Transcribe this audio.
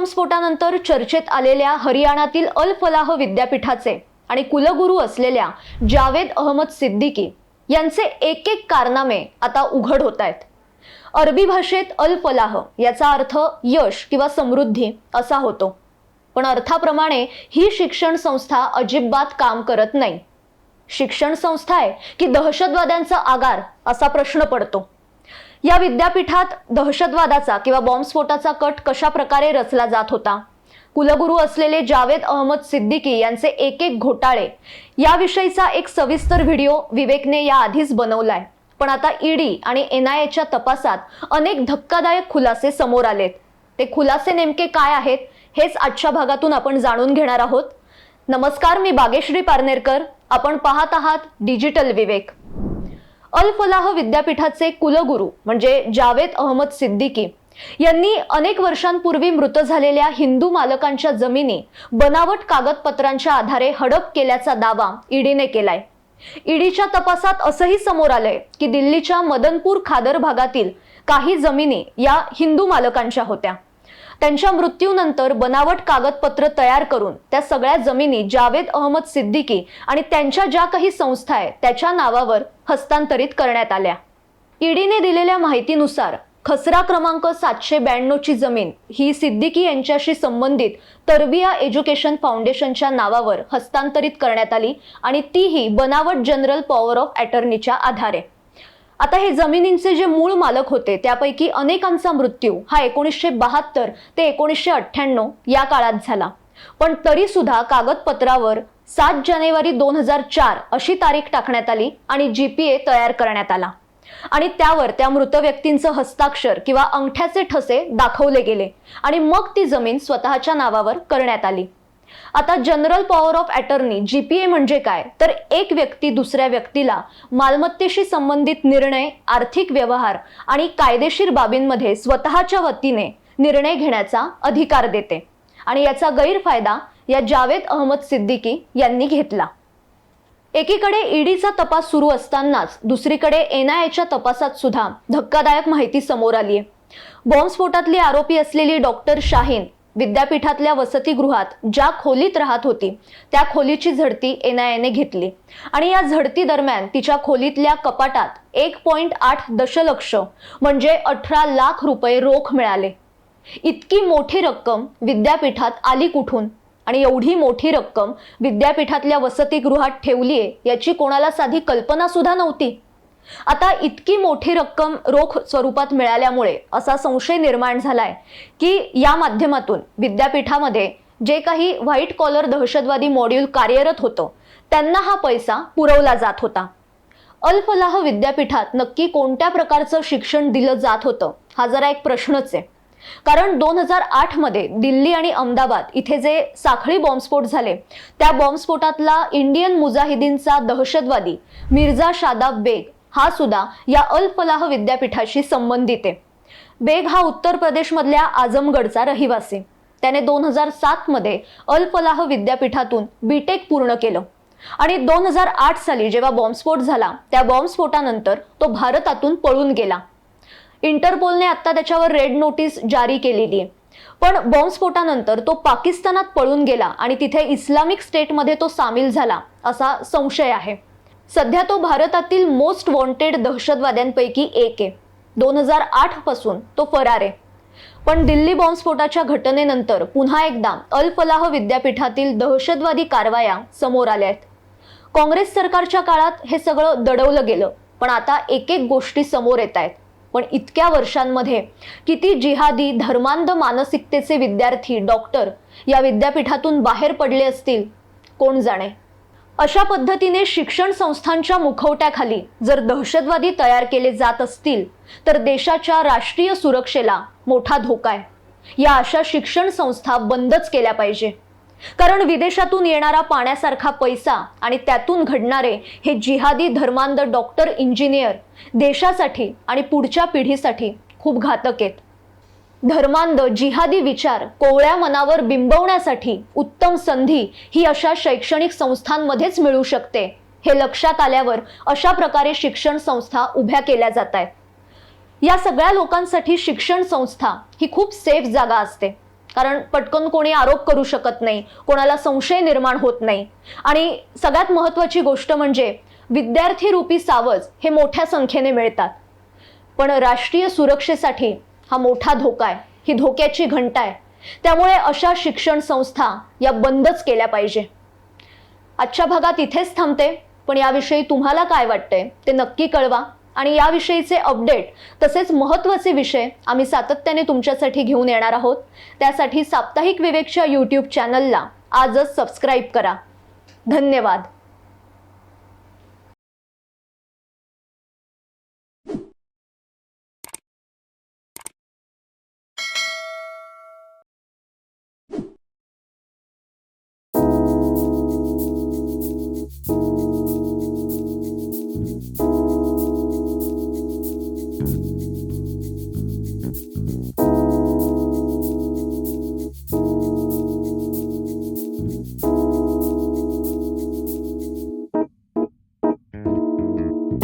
बॉम्बस्फोटानंतर चर्चेत आलेल्या हरियाणातील अल फलाह विद्यापीठाचे आणि कुलगुरू असलेल्या जावेद अहमद सिद्दीकी यांचे एक एक कारनामे आता उघड होत आहेत अरबी भाषेत अल फलाह याचा अर्थ यश किंवा समृद्धी असा होतो. पण अर्थाप्रमाणे ही शिक्षण संस्था अजिबात काम करत नाही. शिक्षण संस्था आहे की दहशतवाद्यांचा आगार असा प्रश्न पडतो. या विद्यापीठात दहशतवादाचा किंवा बॉम्बस्फोटाचा कट कशा प्रकारे रचला जात होता? कुलगुरू असलेले जावेद अहमद सिद्दीकी यांचे एक एक घोटाळे. याविषयीचा एक सविस्तर व्हिडिओ विवेकने या आधीच बनवलाय. पण आता ईडी आणि एन आय एच्या तपासात अनेक धक्कादायक खुलासे समोर आलेत. ते खुलासे नेमके काय आहेत हेच आजच्या भागातून आपण जाणून घेणार आहोत. नमस्कार मी बागेश्री पारनेरकर. आपण पाहत आहात डिजिटल विवेक. अल फलाह विद्यापीठाचे कुलगुरू म्हणजे जावेद अहमद सिद्दीकी यांनी अनेक वर्षांपूर्वी मृत झालेल्या हिंदू मालकांच्या जमिनी बनावट कागदपत्रांच्या आधारे हडप केल्याचा दावा ईडीने केलाय. ईडीच्या तपासात असंही समोर आलंय की दिल्लीच्या मदनपूर खादर भागातील काही जमिनी या हिंदू मालकांच्या होत्या. त्यांच्या मृत्यूनंतर बनावट कागदपत्र तयार करून त्या सगळ्या जमिनी जावेद अहमद सिद्दीकी आणि त्यांच्या ज्या काही संस्था आहेत त्याच्या नावावर हस्तांतरित करण्यात आल्या. ईडीने दिलेल्या माहितीनुसार खसरा क्रमांक सातशे ब्याण्णवची जमीन ही सिद्दीकी यांच्याशी संबंधित तरबिया एज्युकेशन फाउंडेशनच्या नावावर हस्तांतरित करण्यात आली आणि तीही बनावट जनरल पॉवर ऑफ अटर्नीच्या आधारे. आता हे जमिनींचे जे मूळ मालक होते त्यापैकी अनेकांचा मृत्यू हा एकोणीसशे बहात्तर ते एकोणीसशे अठ्ठ्याण्णव या काळात झाला. पण तरी सुद्धा कागदपत्रावर सात जानेवारी दोन हजार चार अशी तारीख टाकण्यात आली आणि जीपीए तयार करण्यात आला. आणि त्यावर त्या मृत व्यक्तींचं हस्ताक्षर किंवा अंगठ्याचे ठसे दाखवले गेले आणि मग ती जमीन स्वतःच्या नावावर करण्यात आली. आता general power of attorney GPA म्हणजे काय? तर एक व्यक्ती दुसऱ्या व्यक्तीला मालमत्तेशी संबंधित निर्णय आर्थिक व्यवहार आणि कायदेशीर बाबींमध्ये स्वतःच्या वतीने निर्णय घेण्याचा अधिकार देते. आणि याचा गैरफायदा या जावेद अहमद सिद्दीकी यांनी घेतला. एकीकडे ईडीचा तपास सुरू असतानाच दुसरीकडे एनआयएच्या तपासात सुद्धा धक्कादायक माहिती समोर आली आहे बॉम्बस्फोटातली आरोपी असलेली डॉक्टर शाहीन विद्यापीठातल्या वसतिगृहात ज्या खोलीत राहत होती त्या खोलीची झडती एनआयएने घेतली. आणि या झडती दरम्यान तिच्या खोलीतल्या कपाटात एक पॉइंट आठ दशलक्ष म्हणजे अठरा लाख रुपये रोख मिळाले. इतकी मोठी रक्कम विद्यापीठात आली कुठून? आणि एवढी मोठी रक्कम विद्यापीठातल्या वसतिगृहात ठेवलीये याची कोणाला साधी कल्पना सुद्धा नव्हती. आता इतकी मोठी रक्कम रोख स्वरूपात मिळाल्यामुळे असा संशय निर्माण झालाय की या माध्यमातून विद्यापीठामध्ये जे काही व्हाईट कॉलर दहशतवादी मॉड्यूल कार्यरत होतं त्यांना हा पैसा पुरवला जात होता. अल फलाह विद्यापीठात नक्की कोणत्या प्रकारचं शिक्षण दिलं जात होतं हा जरा एक प्रश्नच आहे. कारण दोन हजार आठमध्ये दिल्ली आणि अहमदाबाद इथे जे साखळी बॉम्बस्फोट झाले त्या बॉम्बस्फोटातला इंडियन मुजाहिदीनचा दहशतवादी मिर्झा शादाब बेग हा सुद्धा या अल फलाह विद्यापीठाशी संबंधित आहे. बेग हा उत्तर प्रदेशमधल्या आजमगडचा रहिवासी. त्याने दोन हजार सातमध्ये अल फलाह विद्यापीठातून बीटेक पूर्ण केलं. आणि दोन हजार आठ साली जेव्हा बॉम्बस्फोट झाला त्या बॉम्बस्फोटानंतर तो भारतातून पळून गेला. इंटरपोलने आता त्याच्यावर रेड नोटीस जारी केलेली आहे. पण बॉम्बस्फोटानंतर तो पाकिस्तानात पळून गेला आणि तिथे इस्लामिक स्टेटमध्ये तो सामील झाला असा संशय आहे. सध्या तो भारतातील मोस्ट वॉन्टेड दहशतवाद्यांपैकी एक आहे. दोन हजार आठपासून तो फरार आहे. पण दिल्ली बॉम्बस्फोटाच्या घटनेनंतर पुन्हा एकदा अल फलाह विद्यापीठातील दहशतवादी कारवाया समोर आल्या आहेत. काँग्रेस सरकारच्या काळात हे सगळं दडवलं गेलं पण आता एक एक गोष्टी समोर येत आहेत. पण इतक्या वर्षांमध्ये किती जिहादी धर्मांध मानसिकतेचे विद्यार्थी डॉक्टर या विद्यापीठातून बाहेर पडले असतील कोण जाणे? अशा पद्धतीने शिक्षण संस्थांच्या मुखवट्याखाली जर दहशतवादी तयार केले जात असतील तर देशाच्या राष्ट्रीय सुरक्षेला मोठा धोका आहे. या अशा शिक्षण संस्था बंदच केल्या पाहिजे. कारण विदेशातून येणारा पाण्यासारखा पैसा आणि त्यातून घडणारे हे जिहादी धर्मांध डॉक्टर इंजिनियर देशासाठी आणि पुढच्या पिढीसाठी खूप घातक आहेत. धर्मांध जिहादी विचार कोवळ्या मनावर बिंबवण्यासाठी उत्तम संधी ही अशा शैक्षणिक संस्थांमध्येच मिळू शकते. हे लक्षात आल्यावर अशा प्रकारे शिक्षण संस्था उभ्या केल्या जात आहेत. या सगळ्या लोकांसाठी शिक्षण संस्था ही खूप सेफ जागा असते. कारण पटकन कोणी आरोप करू शकत नाही कोणाला संशय निर्माण होत नाही. आणि सगळ्यात महत्वाची गोष्ट म्हणजे विद्यार्थी रूपी सावज हे मोठ्या संख्येने मिळतात. पण राष्ट्रीय सुरक्षेसाठी हा मोठा धोका आहे. ही धोक्याची घंटा आहे. त्यामुळे अशा शिक्षण संस्था या बंदच केल्या पाहिजे. आजच्या भागात इथेच थांबते पण याविषयी तुम्हाला काय वाटतंय ते नक्की कळवा. आणि याविषयीचे अपडेट तसेच महत्त्वाचे विषय आम्ही सातत्याने तुमच्यासाठी घेऊन येणार आहोत. त्यासाठी साप्ताहिक विवेकच्या यूट्यूब चॅनलला आजच सबस्क्राईब करा. धन्यवाद.